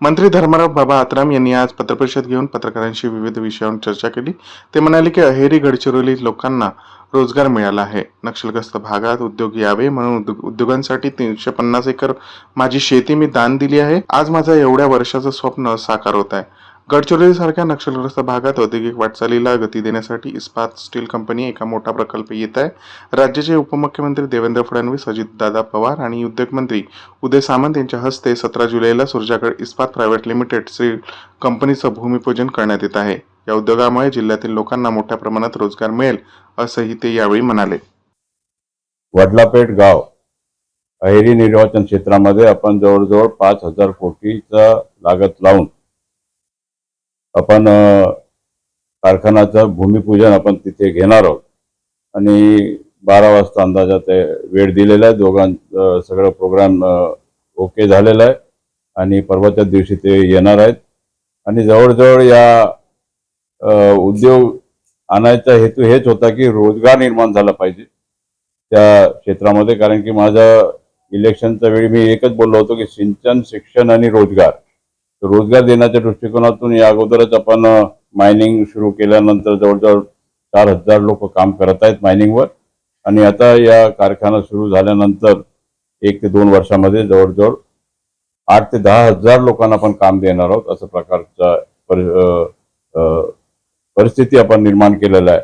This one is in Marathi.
मंत्री धर्मराव बाबा आत्राम यांनी आज पत्रपरिषद घेऊन पत्रकारांशी विविध विषयांवर चर्चा केली. ते म्हणाले की अहेरी गडचिरोली लोकांना रोजगार मिळाला आहे. नक्षलग्रस्त भागात उद्योग यावे म्हणून उद्योगांसाठी तीनशे पन्नास एकर माझी शेती मी दान दिली आहे. आज माझा एवढ्या वर्षाचं स्वप्न साकार होत आहे. गडचिरोलीसारख्या नक्षलग्रस्त भागात औद्योगिक वाटचालीला गती देण्यासाठी इस्पात स्टील कंपनी एका मोठा प्रकल्प येत आहे. राज्याचे उपमुख्यमंत्री देवेंद्र फडणवीस अजितदादा पवार आणि उद्योगमंत्री उदय सामंत यांच्या हस्ते सतरा जुलैला सुरजागड इस्पात प्रायव्हेट लिमिटेड स्टील कंपनीचं भूमिपूजन करण्यात येत आहे. या उद्योगामुळे जिल्ह्यातील लोकांना मोठ्या प्रमाणात रोजगार मिळेल असंही ते यावेळी म्हणाले. वडलापेठ गाव अहेरी निर्वाचन क्षेत्रामध्ये आपण जवळजवळ पाच हजार कोटीचा लागत लावून आपण कारखानाचं भूमिपूजन आपण तिथे घेणार आहोत. आणि बारा वाजता अंदाजात वेळ दिलेला आहे. दोघां सगळं प्रोग्राम ओके झालेला आहे. आणि परवाच्या दिवशी ते येणार आहेत. आणि जवळजवळ या उद्योग आणायचा हेतू हेच होता की रोजगार निर्माण झाला पाहिजे त्या क्षेत्रामध्ये. कारण की माझ्या इलेक्शनच्या वेळी मी एकच बोललो होतो की सिंचन शिक्षण आणि रोजगार. तर रोजगार देण्याच्या दृष्टिकोनातून या अगोदरच आपण मायनिंग सुरू केल्यानंतर जवळजवळ चार हजार लोक काम करत आहेत मायनिंगवर आणि आता या कारखाना सुरू झाल्यानंतर एक ते दोन वर्षामध्ये जवळजवळ आठ ते दहा हजार लोकांना आपण काम देणार आहोत असं प्रकारचा परि- अ, परिस्थिती आपण निर्माण केलेला आहे.